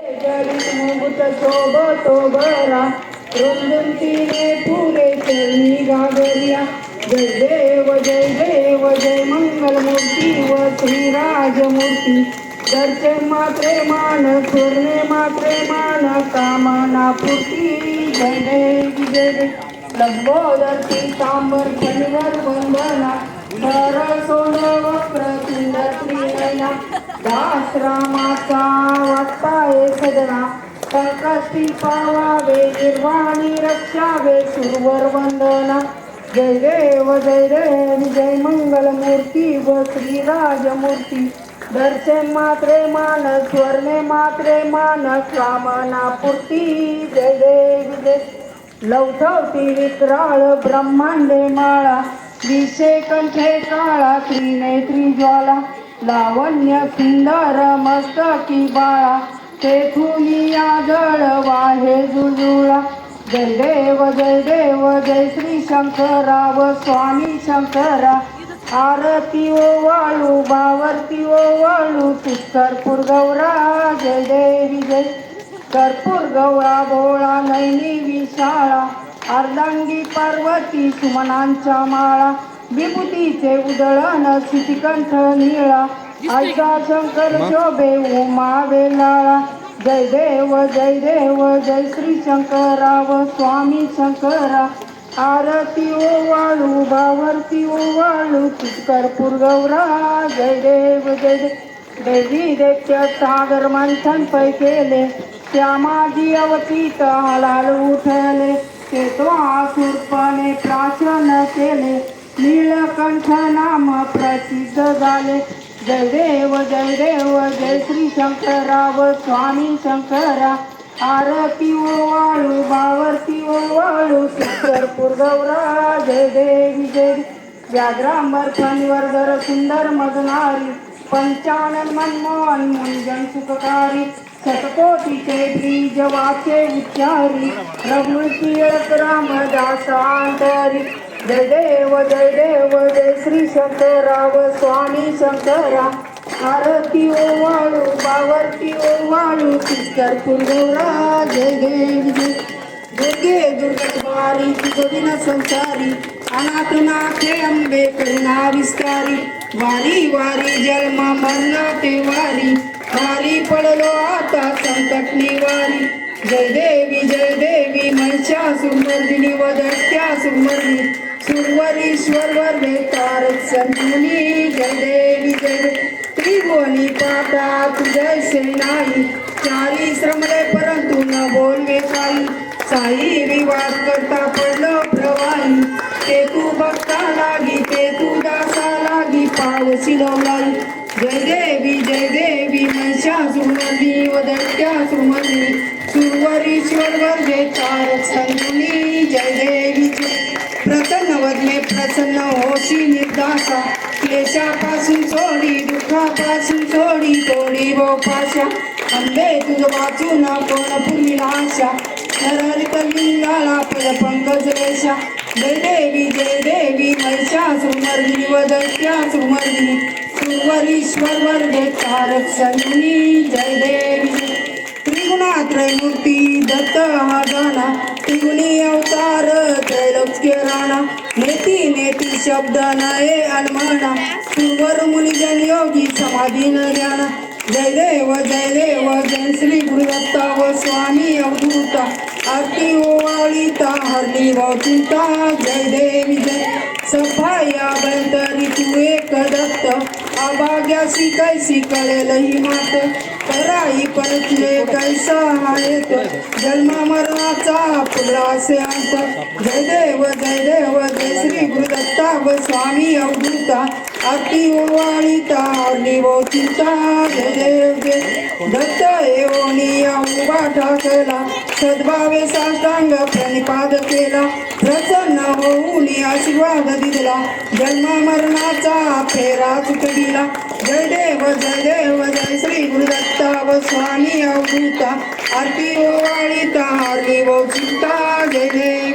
जडित मुकुट शोभतो बरा रुंदुंतीने फुले चरणी गागरिया जय देव जय देव जय मंगलमूर्ती व श्रीराजमूर्ती दर्शन मात्रे मान सुरणे मात्रे मान कामना पूर्ती जय देव जय देव लंबोदरती तांबर फणीवर वंदना हर सोंड वक्र सुंदर त्रिनयना आश्रमाचा वाटताय सदना संकष्टी पावावे निर्वाणी रक्षावे सुरवर वंदना. जय देव जय देव जय मंगल मूर्ती व श्रीराजमूर्ती दर्शन मात्रे मान स्वर्णे मात्रे मान कामना पूर्ती जय देव जय लवठवती विक्राळ ब्रह्मांडे माळा. विषे कंठे काळा त्रिनेत्री ज्वाला. लावण्य सुंदर मस्तकी बाळा तेथुनी आदळ वाहे जुजुळा. जय देव जय देव जय श्री शंकराव स्वामी शंकरा. आरती ओ वाळू बावरती ओ वाळू कर्पूर गौरा जय. देवी जय कर्पूर गौळा भोळा नैनी विशाळा. अर्धांगी पार्वती सुमनांच्या माळा. विभूतीचे उदळण शितिकंठ निळा आयचा शंकर शोभे उमा वेलाळा. जय देव जय देव जय श्री शंकराव स्वामी शंकरा. आरती ओ वाळू बावरती ओ वाळू कर्पूर गौरा जय देव जय देव देवी देत्य सागर मंथन पै केले. त्या माझी अवतीत हलाल उठले. ते सुरपणे प्राशन केले. नीलकंठ नाम प्रसिद्ध झाले. जय देव जय देव जय श्री शंकराव स्वामी शंकरा. आरती ओ वाळू बावरती ओ वाळू कर्पूर गौरा जय देवी जय व्याघ्रांबर फणीवर सुंदर मजणारी पंचानन मनमोहन मुंजन सुखकारी शतकोटीचे बीज वाचे विचारी रघुती रामदासांतरी जय देव जय देव जय श्री शंकराव स्वामी शंकरा. आरती ओ वाळू बावरती ओ वाळू कर्पूर गौरा जय देव जय दुर्गे दुर्गद्वारी तुझविन संसारी अनाथ नाथे अंबे करुणा विस्तारी. वारी वारी जन्म मरण ते वारी वारी पडलो आता संकट निवारी. जय देवी जय देवी महिषा सुमर्दिनी वदत्या सुमर्दिनी सुरवरीश्वर वर्धे तारक संतुनी जय देवी जय त्रिभुवनी पाता तुझय सेनाई. चारी श्रमले परंतु न बोलवे काही साई विवाद करता पडलो प्रवाही. ते तू भक्ता लागी ते तू दासा लागी पावसी लाई जय देवी जय देवी महिषा सुमर्दी वदत्या सुमर्दी सुरवरीश्वर वर्धे तारक संतुनी जय देवी. जय प्रसन्न होशी निर्दासा. क्लेशापासून सोडी दुःखापासून सोडी तोडी व पाशा. अंबे तुझ वाचून कोण पूर्वी नाशा. नरहरित लिंगाला पद पंकज रेषा जय देवी जय देवी महिषा सुमर्दिनी वदत्या सुमर्दिनी सुरवरीश्वर वर्गे तारक जय देवी. त्रिगुणात्रय मूर्ती दत्त हा गाणा त्रिगुणी अवतार त्रैलोक्य राणा नेती नेती शब्द नये अलमणा सुवर मुनिजन योगी समाधी न ज्ञाना. जय देव जय देव जय श्री गुरुदत्ता व स्वामी अवधूता. आरती ओवाळीता हरली व चिंता. जय देवी जय. सफाया बैतरी तू एक दत्त. अभाग्यासी कैसी कळेल ही मात. कराई परतले कैसा हायत जन्म मरणाचा पुढला असे अंत जय देव जय देव जय श्री गुरुदत्ता व स्वामी अवधूता अति ओवाळीता निवो चिंता जय देव जय दत्त एवणी उभा ठाकला सद्भावे साष्टांग प्रणिपाद केला. प्रसन्न होऊन आशीर्वाद दिला. जन्म मरणाचा फेरा चुकविला जय देव जय देव जय स्वामी अवधूता आरती ओवाळीता आरती व चिंता जय जय.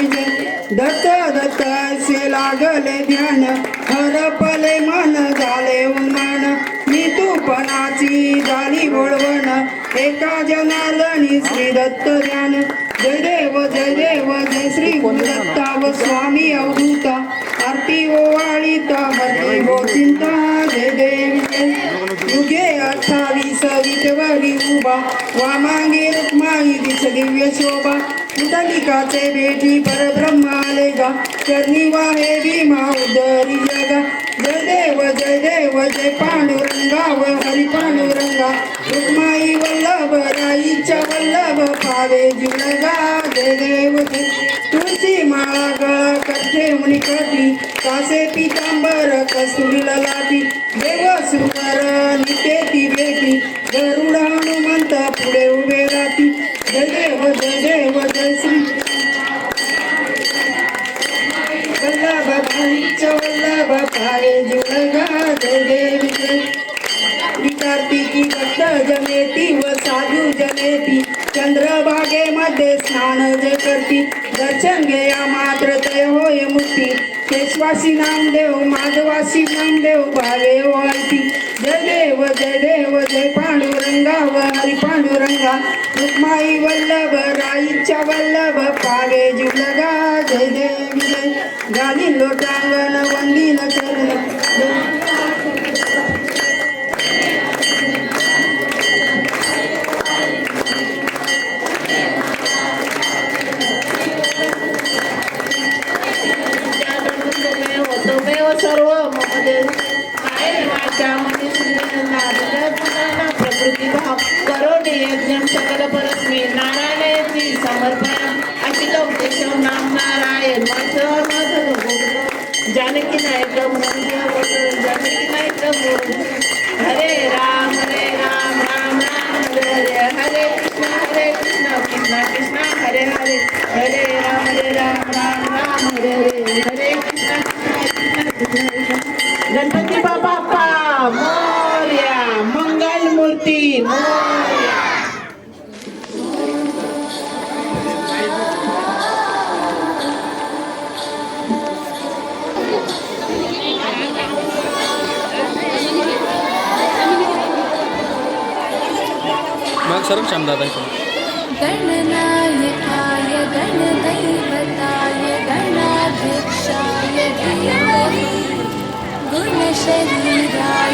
दत्त दत्त से लागले ध्यान हरपले मन झाले उन्मान मी तूपणाची झाली वळवण. एका जनार्दनी श्री दत्त ज्ञान. जय देव जय देव जय श्री गुरुदत्ता व स्वामी अवधूता आरती ओवाळीता हरती हो चिंता जय देव जय. युगे अर्थ विटवरी उभा वामांगे रुक्माई दिस दिव्य शोभा. कुंडलिकाचे भेटी परब्रह्म गा. चरणी वाहे भीमा उदरी जगा. जय देव जय देव जय पांडुरंगा व हरी पांडुरंगा. रुक्माई वल्लभ राईच्या वल्लभ पावे जुलगा जय देव जय. तुळशी माळा गळा कथे कठे मुनिकटी कासे पितांबर कस्तुरीला लाटी. देव सुकर नितेती भेटी. गरुड हनुमंत देव जय देव जय श्री वल्लभ भाईच वल्लभ पावे जुळगा देव जय कार्तिकी भक्त जमेती व साधू जमेती चंद्रभागेमध्ये स्नान जे करती दर्शन घेया मात्र तय होय मुक्ती केशवासी नामदेव माधवासी नामदेव भावे वाळती जय देव जय देव जय पांडुरंगा व हरी पांडुरंगा. रुक्माई वल्लभ राईच्या वल्लभ पागे जुलगा जय देव जय. गाली लोटांगण वंदिन चरण जानकी नायक म्हणून जानकी नायक हरे राम हरे राम राम राम हरे हरे हरे कृष्ण हरे कृष्ण कृष्ण कृष्ण हरे हरे हरे राम हरे राम राम राम हरे हरे हरे कृष्ण कृष्ण कृष्ण कृष्ण सर्व श्यामदादा इकडे गणनायकाय गणदैवताय गणाध्यक्षाय धीमहि गुणशरीराय.